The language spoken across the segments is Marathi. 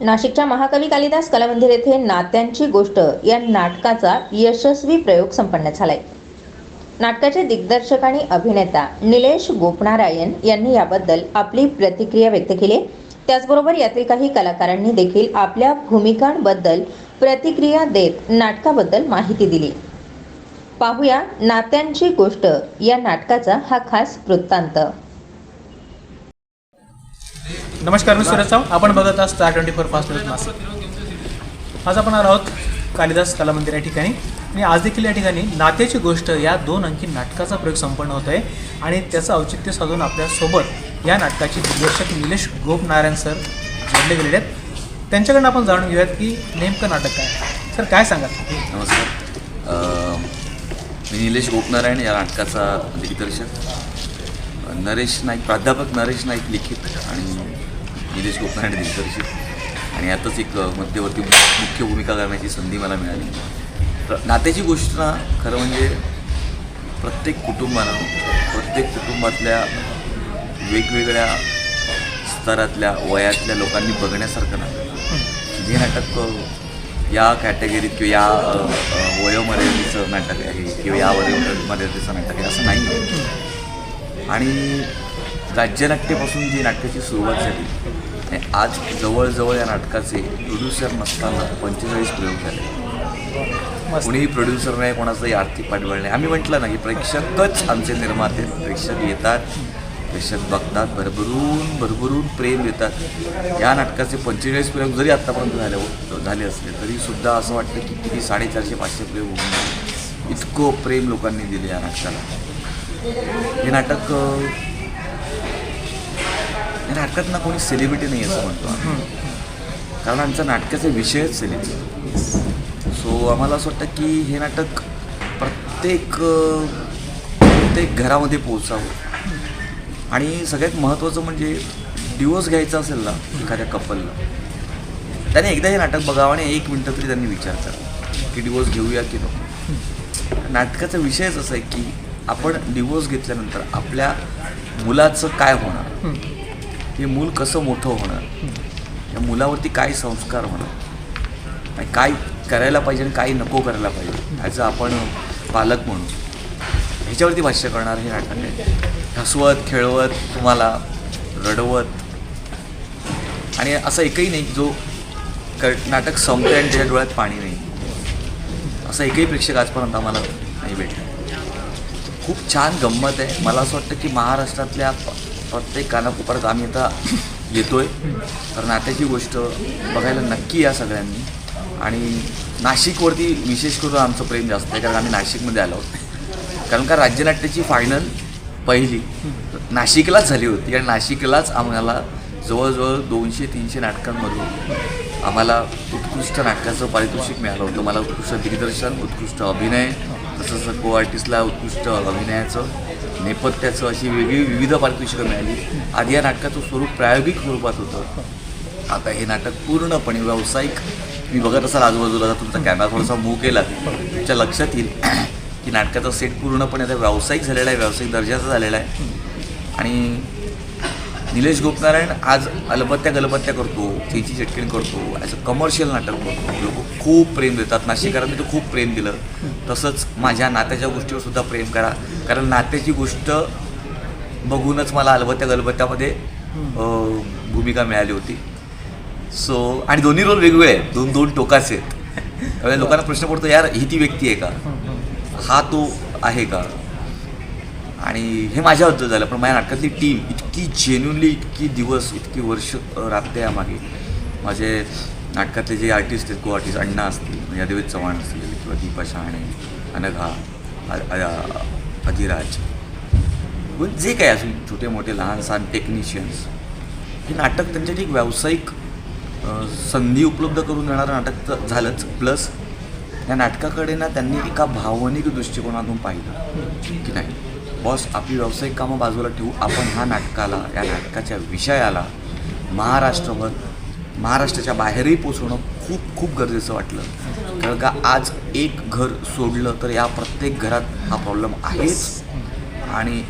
नाशिकच्या महाकवी कालिदास कलामंदिर येथे नात्यांची गोष्ट या नाटकाचा यशस्वी प्रयोग संपन्न झालाय. नाटकाचे दिग्दर्शक आणि अभिनेता निलेश गोपनारायण यांनी याबद्दल आपली प्रतिक्रिया व्यक्त केली. त्याचबरोबर यातील काही कलाकारांनी देखील आपल्या भूमिकांबद्दल प्रतिक्रिया देत नाटकाबद्दल माहिती दिली. पाहूया नात्यांची गोष्ट या नाटकाचा हा खास वृत्तांत. नमस्कार मी सुरेश साव आपण बघत आहात Star twenty four Fast News Nashik. आज आपण आलो आहोत कालिदास कला मंदिर या ठिकाणी. आणि आज देखील या ठिकाणी नात्याची गोष्ट या दोन अंकी नाटकाचा प्रयोग संपन्न होत आहे. आणि त्याचं औचित्य साधून आपल्यासोबत या नाटकाचे दिग्दर्शक निलेश गोपनारायण सर जोडले गेलेले आहेत. त्यांच्याकडनं आपण जाणून घेऊयात की नेमकं नाटक काय सर काय सांगाल? नमस्कार. मी निलेश गोपनारायण या नाटकाचा दिग्दर्शक. नरेश नाईक प्राध्यापक नरेश नाईक लिखित आणि निलेश गोपनारायण दिग्दर्शित आणि यातच एक मध्यवर्ती मुख्य भूमिका करण्याची संधी मला मिळाली. तर नात्याची गोष्ट ना खरं म्हणजे प्रत्येक कुटुंबानं प्रत्येक कुटुंबातल्या वेगवेगळ्या स्तरातल्या वयातल्या लोकांनी बघण्यासारखं नाटक जे नाटक या कॅटेगरीत किंवा या वयोमर्यादेचं नाटक आहे किंवा या वयोमर्यादेचं नाटक आहे असं नाही आहे आणि राज्यनाट्यापासून जी नाटकाची सुरुवात झाली आणि आज जवळजवळ या नाटकाचे प्रोड्युसर नसताना पंचेचाळीस प्रयोग झाले. कुणीही प्रोड्युसर नाही कोणाचंही आर्थिक पाठबळ नाही. आम्ही म्हटलं ना की प्रेक्षकच आमचे निर्माते. प्रेक्षक येतात प्रेक्षक बघतात भरभरून भरभरून प्रेम देतात. या नाटकाचे पंचेचाळीस प्रयोग जरी आत्तापर्यंत झाले झाले असले तरी सुद्धा असं वाटतं की किती साडेचारशे पाचशे प्रयोग होऊन. इतकं प्रेम लोकांनी दिले या नाटकाला. हे नाटक नाटकात ना कोणी सेलिब्रिटी नाही असं म्हणतो आम्ही. कारण आमचा नाटकाचा विषयच सेलिब्रिटी सो आम्हाला असं वाटतं की हे नाटक प्रत्येक प्रत्येक घरामध्ये पोचावं आणि सगळ्यात महत्त्वाचं म्हणजे डिवोर्स घ्यायचा असेल ना एखाद्या कपलला त्याने एकदा हे नाटक बघावं आणि एक मिनटं तरी त्यांनी विचार करावा की डिवोर्स घेऊया की नको. नाटकाचा विषयच असा आहे की आपण डिवोर्स घेतल्यानंतर आपल्या मुलाचं काय होणार? हे मूल कसं मोठं होणार? या मुलावरती काय संस्कार होणार? आणि काय करायला पाहिजे आणि काय नको करायला पाहिजे ह्याचं आपण पालक म्हणून ह्याच्यावरती भाष्य करणार हे नाटक आहे हसवत खेळवत तुम्हाला रडवत. आणि असं एकही नाही जो क नाटक संपते आणि त्याच्या डोळ्यात पाणी नाही. असं एकही प्रेक्षक आजपर्यंत आम्हाला नाही भेटलं. खूप छान गंमत आहे. मला असं वाटतं की महाराष्ट्रातल्या प्रत्येक कानाकोपऱ्यात आम्ही आता येतोय तर नात्याची गोष्ट बघायला नक्की या सगळ्यांनी. आणि नाशिकवरती विशेष करून आमचं प्रेम जास्त आहे कारण आम्ही नाशिकमध्ये आलो कारण का राज्यनाट्याची फायनल पहिली. नाशिकलाच झाली होती आणि नाशिकलाच आम्हाला जवळजवळ दोनशे तीनशे नाटकांमधून आम्हाला उत्कृष्ट नाटकाचं पारितोषिक मिळालं होतं. मला उत्कृष्ट दिग्दर्शन उत्कृष्ट अभिनय तसंच को आर्टिस्टला उत्कृष्ट अभिनयाचं नेपथ्याचं अशी वेगळी विविध पारितोषिकं मिळाली आधी या नाटकाचं स्वरूप प्रायोगिक स्वरूपात होतं. आता हे नाटक पूर्णपणे व्यावसायिक. मी बघत असाल आजूबाजूला जर तुमचा कॅमेरा थोडासा मूव केला. तुमच्या लक्षात येईल की नाटकाचा सेट पूर्णपणे आता व्यावसायिक झालेला आहे व्यावसायिक दर्जाचा झालेला आहे. आणि निलेश गोपनारायण आज अलबत्त्या गलबत्त्या करतो खेची चटकणी करतो ॲज अ कमर्शियल नाटक करतो. लोक खूप प्रेम देतात. नाशिककरांनी तर खूप प्रेम दिलं. तसंच माझ्या नात्याच्या गोष्टीवर सुद्धा प्रेम करा. कारण नात्याची गोष्ट बघूनच मला अलबत्त्या गलबत्त्यामध्ये भूमिका मिळाली होती. सो आणि दोन्ही रोल वेगवेगळे आहेत. दोन दोन टोकाचे आहेत. त्यामुळे लोकांना प्रश्न पडतो यार ही ती व्यक्ती आहे का? हा तो आहे का? आणि हे माझ्याबद्दल झालं पण माझ्या नाटकातली टीम इतकी जेन्युनली इतकी दिवस इतकी वर्ष अ, यामागे. माझे नाटकातले जे आर्टिस्ट आहेत को आर्टिस्ट अण्णा असतील म्हणजे अद्वैत चव्हाण असतील किंवा दीपा शहाणे अनघा अधिराज पण जे काय असून छोटे मोठे लहान सहान टेक्निशियन्स हे नाटक त्यांच्यासाठी एक व्यावसायिक संधी उपलब्ध करून देणारं नाटक तर झालंच. प्लस या नाटकाकडे ना त्यांनी एका भावनिक दृष्टिकोनातून पाहिलं की नाही. बॉस आपली व्यावसायिक कामं बाजूला ठेवू. आपण ह्या नाटकाला या नाटकाच्या विषयाला महाराष्ट्रभर महाराष्ट्राच्या बाहेरही पोचवणं खूप खूप गरजेचं वाटलं. कारण का आज एक घर सोडलं तर या प्रत्येक घरात हा प्रॉब्लेम आहेच. आणि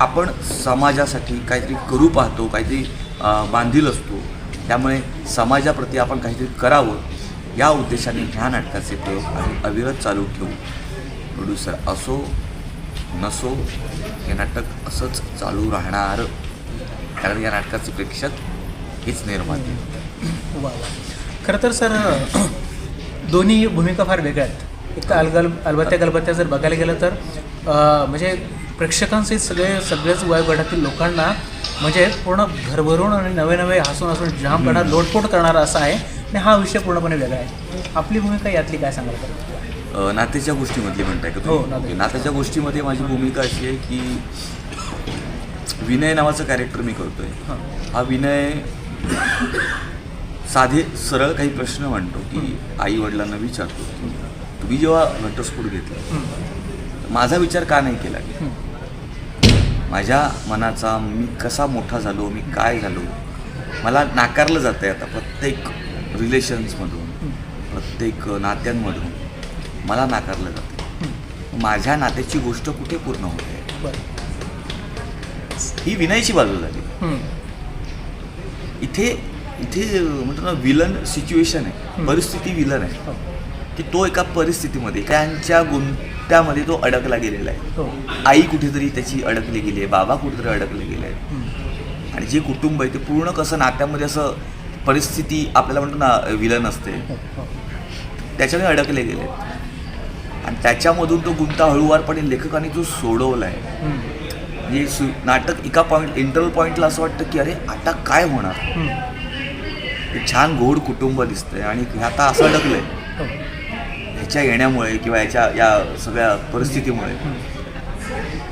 आपण समाजासाठी काहीतरी करू पाहतो काहीतरी बांधील असतो. त्यामुळे समाजाप्रती आपण काहीतरी करावं. या उद्देशाने ह्या नाटकाचे प्रयोग आम्ही अविरत चालू ठेवू. प्रोड्युसर असो नसो हे नाटक असंच चालू राहणार. कारण या नाटकाचे प्रेक्षक हेच निर्माते वा. खरं तर सर दोन्ही भूमिका फार वेगळ्या आहेत. एक तर अलगल अलबत्या गलबत्या जर बघायला गेलं तर म्हणजे प्रेक्षकांचे सगळे सगळेच वयोगटातील लोकांना म्हणजे पूर्ण भरभरून आणि नवे नवे हसून हसून जाम करणार लोटपोट करणारा असा आहे. आणि हा विषय पूर्णपणे वेगळा आहे. आपली भूमिका यातली काय सांगाल नात्याच्या गोष्टीमधली म्हणताय का हो, तुम्ही? नात्याच्या. ओके, नात्याच्या गोष्टीमध्ये माझी भूमिका अशी आहे की विनय नावाचं कॅरेक्टर मी करतोय हां हा विनय साधे सरळ काही प्रश्न म्हणतो की आई वडिलांना विचारतो तुम्ही जेव्हा घटस्फोट घेतला हं. माझा विचार का नाही केला हं. माझ्या मनाचा मी कसा मोठा झालो मी काय झालो मला नाकारलं जातं आहे आता प्रत्येक रिलेशन्समधून हं. प्रत्येक नात्यांमधून मला नाकारलं जातं. माझ्या नात्याची गोष्ट कुठे पूर्ण होते? ही विनयची बाजू झाली. इथे इथे म्हणतो ना विलन सिच्युएशन आहे. परिस्थिती विलन आहे. हो. की तो एका परिस्थितीमध्ये त्यांच्या गुंत्यामध्ये तो अडकला गेलेला आहे. हो. आई कुठेतरी त्याची अडकली गेली आहे. बाबा कुठेतरी अडकले गेले आहेत. आणि जे कुटुंब आहे ते पूर्ण कसं नात्यामध्ये असं परिस्थिती आपल्याला म्हणतो ना विलन असते. हो त्याच्याने अडकले गेले त्याच्यामधून तो गुंता हळूवारपणे लेखकाने जो सोडवला आहे हं. म्हणजे सु नाटक एका पॉईंट इंटरव्हल पॉईंटला असं वाटतं की अरे आता काय होणार. एक छान गोड कुटुंब दिसतंय आणि आता असं अडकलंय. हो. ह्याच्या येण्यामुळे किंवा याच्या या सगळ्या परिस्थितीमुळे.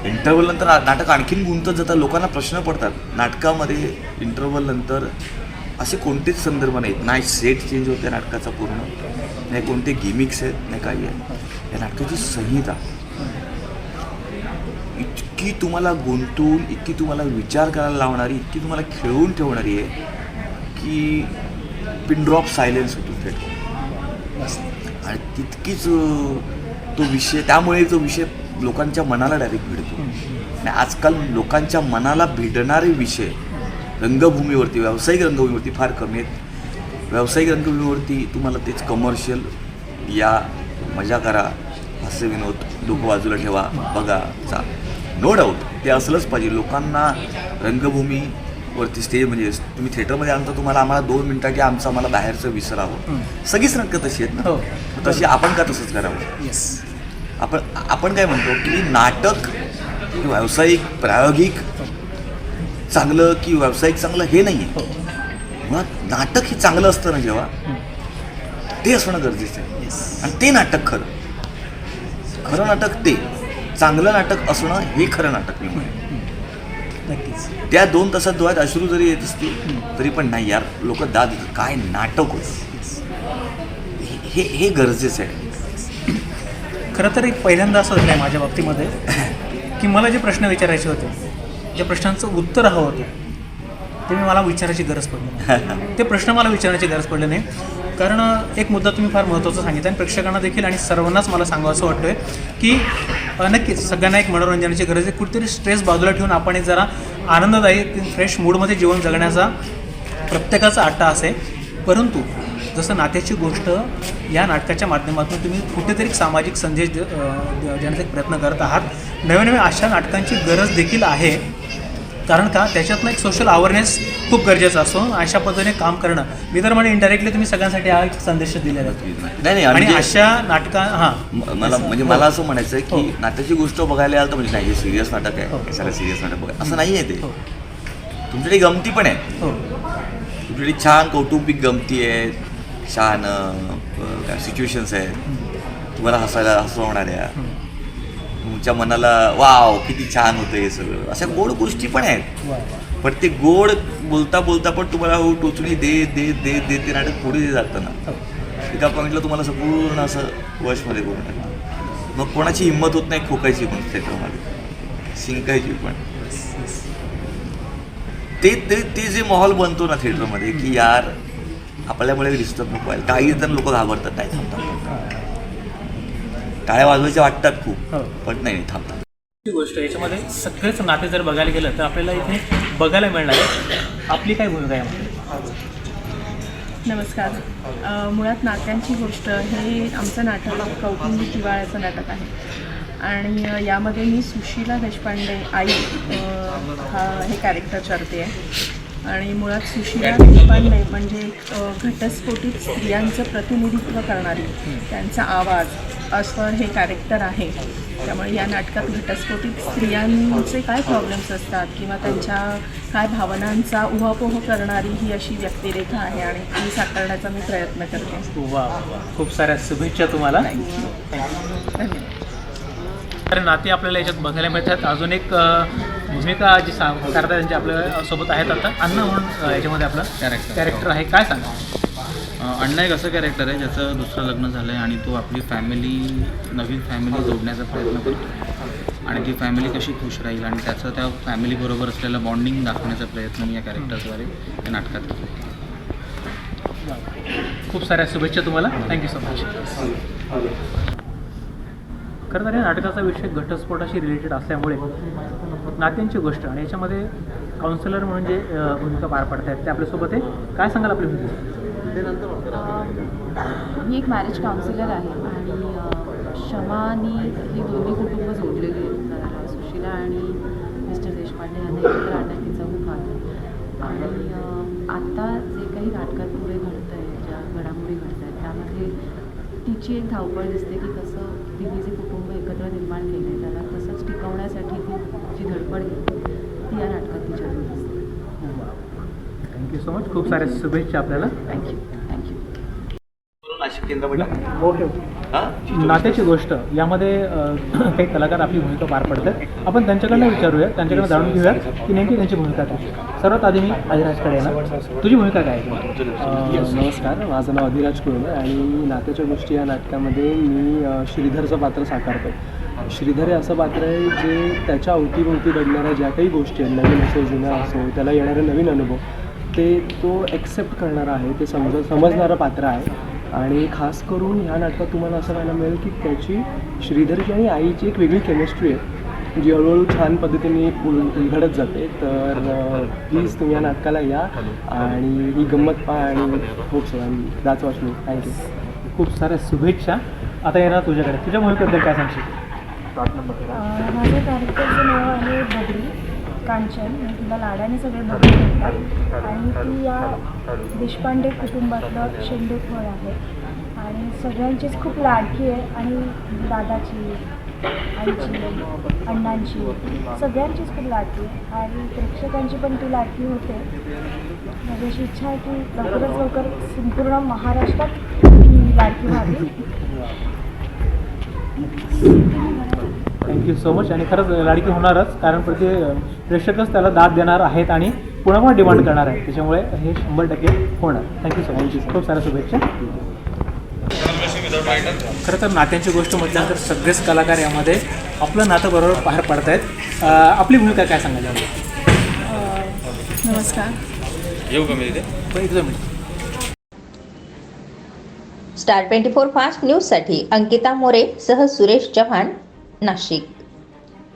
इंटरव्हल नंतर नाटक आणखीन गुंतत जातात लोकांना प्रश्न पडतात. नाटकामध्ये इंटरव्हल नंतर असे कोणतेच संदर्भ नाहीत. नाही सेट चेंज होते नाटकाचा पूर्ण. नाही कोणते गिमिक्स आहेत नाही काही आहे. या नाटकाची संहिता. इतकी तुम्हाला गुंतून इतकी तुम्हाला विचार करायला लावणारी इतकी तुम्हाला खेळवून ठेवणारी आहे की पिनड्रॉप सायलेन्स होतो थेट. आणि तितकीच तो विषय त्यामुळे तो विषय लोकांच्या मनाला डायरेक्ट भिडतो. आणि आजकाल लोकांच्या मनाला भिडणारे विषय रंगभूमीवरती व्यावसायिक रंगभूमीवरती फार कमी आहेत. व्यावसायिक रंगभूमीवरती तुम्हाला तेच कमर्शियल या मजा करा हास्य विनोद डोकं बाजूला ठेवा. बघा चा नो डाऊट ते असलंच पाहिजे. लोकांना रंगभूमीवरती स्टेज म्हणजे तुम्ही थिएटरमध्ये आणता तुम्हाला आम्हाला दोन मिनटाची आमचं आम्हाला बाहेरचं विसरावं. हं. सगळीच नाटकं तशी आहेत हो. ना तशी आपण का तसंच करावं? येस आपण आपण काय म्हणतो की नाटक हे व्यावसायिक प्रायोगिक चांगलं की व्यावसायिक चांगलं हे नाही आहे हो. मुळात नाटक हे चांगलं असतं ना जेव्हा? हं. ते असणं गरजेचं आहे. आणि ते नाटक खरं. खरं नाटक ते. चांगलं नाटक असणं हे खरं नाटक मी म्हणेन. नक्कीच. त्या दोन तासात डोळ्यात अश्रू जरी येत असतील तरी पण नाही यार. लोक दाद देतात. काय नाटक होतं? हे- हे गरजेचं आहे. खरं तर एक पहिल्यांदा असं झालं आहे माझ्या बाबतीमध्ये की मला जे प्रश्न विचारायचे होते ज्या प्रश्नांचं उत्तर हवं होतं ते मी मला विचारायची गरज पडली. ते प्रश्न मला विचारण्याची गरज पडली नाही. कारण एक मुद्दा तुम्ही फार महत्त्वाचा सांगितला आणि प्रेक्षकांना देखील आणि सर्वांनाच मला सांगावं असं वाटतं आहे की नक्कीच सगळ्यांना एक मनोरंजनाची गरज आहे. कुठेतरी स्ट्रेस बाजूला ठेवून आपण एक जरा आनंददायी फ्रेश मूडमध्ये जीवन जगण्याचा प्रत्येकाचा आट्टा असे. परंतु जसं नात्याची गोष्ट या नाटकाच्या माध्यमातून तुम्ही कुठेतरी सामाजिक संदेश देण्याचा एक प्रयत्न करत आहात. नव्या नव्या अशा नाटकांची गरज देखील आहे. कारण का? त्याच्यातनं एक सोशल अवेअरनेस खूप गरजेचं असतो. अशा पद्धतीने काम करणं. मी तर म्हणे इंडायरेक्टली तुम्ही सगळ्यांसाठी हा एक संदेश दिलेला नाही नाही आणि अशा नाटका हां. मला म्हणजे मला असं म्हणायचं आहे हो. की नाट्याची गोष्ट बघायला याल तर म्हणजे नाही हे सिरियस नाटक हो. आहे कशाला सिरियस नाटक बघा. असं नाही आहे ते. हो. तुमच्याकडे गमती पण आहे. हो. तुमच्याकडे छान कौटुंबिक गमती आहेत छान सिच्युएशन्स आहेत. तुम्हाला हसायला हसवणाऱ्या हं. तुमच्या मनाला वाव किती छान होतं हे सगळं. अशा गोड गोष्टी पण आहेत. पण ते गोड बोलता बोलता पण तुम्हाला हो टोचणी दे दे दे दे ते नाटक पुढे जातं ना हो. एका पॉईंटला तुम्हाला संपूर्ण असं वशमध्ये करून टाकतं मग कोणाची हिंमत होत नाही खोकायची पण थिएटरमध्ये शिंकायची पण. ते ते ते जे माहोल बनतो ना थिएटरमध्ये की यार आपल्यामुळे डिस्टर्ब नको व्हायला. काही तर लोक घाबरतात. नाही थांबतात. टाळ्या वाजवायच्या वाटतात खूप हो. पण नाही थांबतात गोष्ट. याच्यामध्ये सगळेच नाते जर बघायला गेलं तर आपल्याला इथे बघायला मिळणार आहे आपली काय भूमिका आहे? नमस्कार अ, मुळात नात्यांची गोष्ट हे आमचं नाटक कौटुंबिक जिव्हाळ्याचं नाटक आहे आणि अ, यामध्ये मी सुशीला देशपांडे आई अ, हा हे कॅरेक्टर करते आहे आणि मुळात सुशीला देशपांडे म्हणजे घटस्फोटित स्त्रियांचं प्रतिनिधित्व करणारी त्यांचा आवाज असं हे कॅरेक्टर आहे. त्यामुळे या नाटकात घटस्फोटित स्त्रियांचे काय प्रॉब्लेम्स असतात किंवा त्यांच्या काय भावनांचा उहापोह करणारी ही अशी व्यक्तिरेखा आहे आणि ती साकारण्याचा मी प्रयत्न करते. वा खूप साऱ्या शुभेच्छा तुम्हाला. धन्यवाद तर नाते आपल्याला याच्यात बघायला मिळतात. अजून एक भूमिका जी साकारतात त्यांची आपल्यासोबत आहेत आता. अण्णा म्हणून याच्यामध्ये आपलं Character. कॅरेक्टर आहे. काय सांगा अण्णा एक असं कॅरेक्टर आहे ज्याचं दुसरं लग्न झालं आहे आणि तो आपली फॅमिली नवीन फॅमिली जोडण्याचा प्रयत्न करतो. आणि ती फॅमिली कशी खुश राहील आणि त्याचं त्या फॅमिलीबरोबर असलेलं बॉन्डिंग दाखवण्याचा प्रयत्न मी या कॅरेक्टरद्वारे या नाटकात केला खूप साऱ्या शुभेच्छा तुम्हाला. थँक्यू सो मच खरं तर या नाटकाचा विषय घटस्फोटाशी रिलेटेड असल्यामुळे नात्यांची गोष्ट आणि याच्यामध्ये काउन्सिलर म्हणून जे भूमिका पार पडत आहेत ते आपल्यासोबत आहे. काय सांगाल आपली भूमिका? मी एक मॅरेज काउन्सिलर आहे आणि शमानी ही दोन्ही कुटुंब जोडलेली आहेत. सुशिला आणि मिस्टर देशपांडे यांना एकत्र आणण्यात तिचा खूप हात आहे आणि आत्ता जे काही नाटकात पुढे घडतं आहे ज्या घडामोडी घडत आहेत त्यामध्ये तिची एक धावपळ दिसते की कसं जे कुटुंब एकत्र निर्माण केलं. आहे त्याला तसंच टिकवण्यासाठी ती जी धडपड ती या नाटकात दिसते थँक्यू सो मच खूप साऱ्या शुभेच्छा आपल्याला. थँक्यू थँक्यू नाशिक केंद्र नात्याची गोष्ट. यामध्ये काही कलाकार आपली भूमिका पार पडतात. आपण त्यांच्याकडनं विचारूया त्यांच्याकडनं जाणून घेऊया की नेमकी त्यांची भूमिका काय सर्वात आधी मी अधिराजकडे येणार. तुझी भूमिका काय नमस्कार माझं नाव अधिराज कुळवे आणि नात्याच्या गोष्टी या नाटकामध्ये मी श्रीधरचं पात्र साकारतो श्रीधर हे असं पात्र आहे जे त्याच्या अवतीभोवती घडणाऱ्या ज्या काही गोष्टी आहेत नवीन असो जुन्या असो त्याला येणारे नवीन अनुभव ते तो ॲक्सेप्ट करणारा आहे ते समज समजणारं पात्र आहे. आणि खास करून ह्या नाटकात तुम्हाला असं पाहायला मिळेल की त्याची श्रीधरची आणि आईची एक वेगळी केमिस्ट्री आहे. जी हळूहळू छान पद्धतीने उल- उलगडत जाते. तर प्लीज तुम्ही या नाटकाला या आणि ही गंमत पहा आणि खूप दाच वाचलो थँक्यू खूप साऱ्या शुभेच्छा. आता येणार तुझ्याकडे. तुझ्या भूमिकेबद्दल काय सांगशील? माझ्या कॅरेक्टरचं नाव आहे बबडी कांचन म्हणजे तिला लाडाने सगळे बबडी म्हणतात आणि ती या देशपांडे कुटुंबातलं शेंडू फळ आहे. आणि सगळ्यांचीच खूप लाडकी आहे. आणि दादाची आईची अण्णांची सगळ्यांचीच खूप लाडकी आहे. आणि प्रेक्षकांची पण ती लाडकी होते. माझी अशी इच्छा आहे की लवकरच लवकर संपूर्ण महाराष्ट्रात ही लाडकी व्हावी. थँक्यू सो मच आणि खरंच लाडकी होणारच कारण प्रति प्रेक्षकच त्याला दाद देणार आहेत आणि पुन्हा पुन्हा डिमांड करणार आहेत. त्याच्यामुळे हे शंभर टक्के होणार. थँक्यू सो मच खूप साऱ्या शुभेच्छा. खरं तर नात्यांची गोष्ट म्हटल्यानंतर सगळेच कलाकार यामध्ये आपलं नातं बरोबर बाहेर पडतायत अं, आपली भूमिका काय सांगायला नमस्कार. दोन minute Star twenty four Fast न्यूजसाठी अंकिता मोरे सह सुरेश चव्हाण नाशिक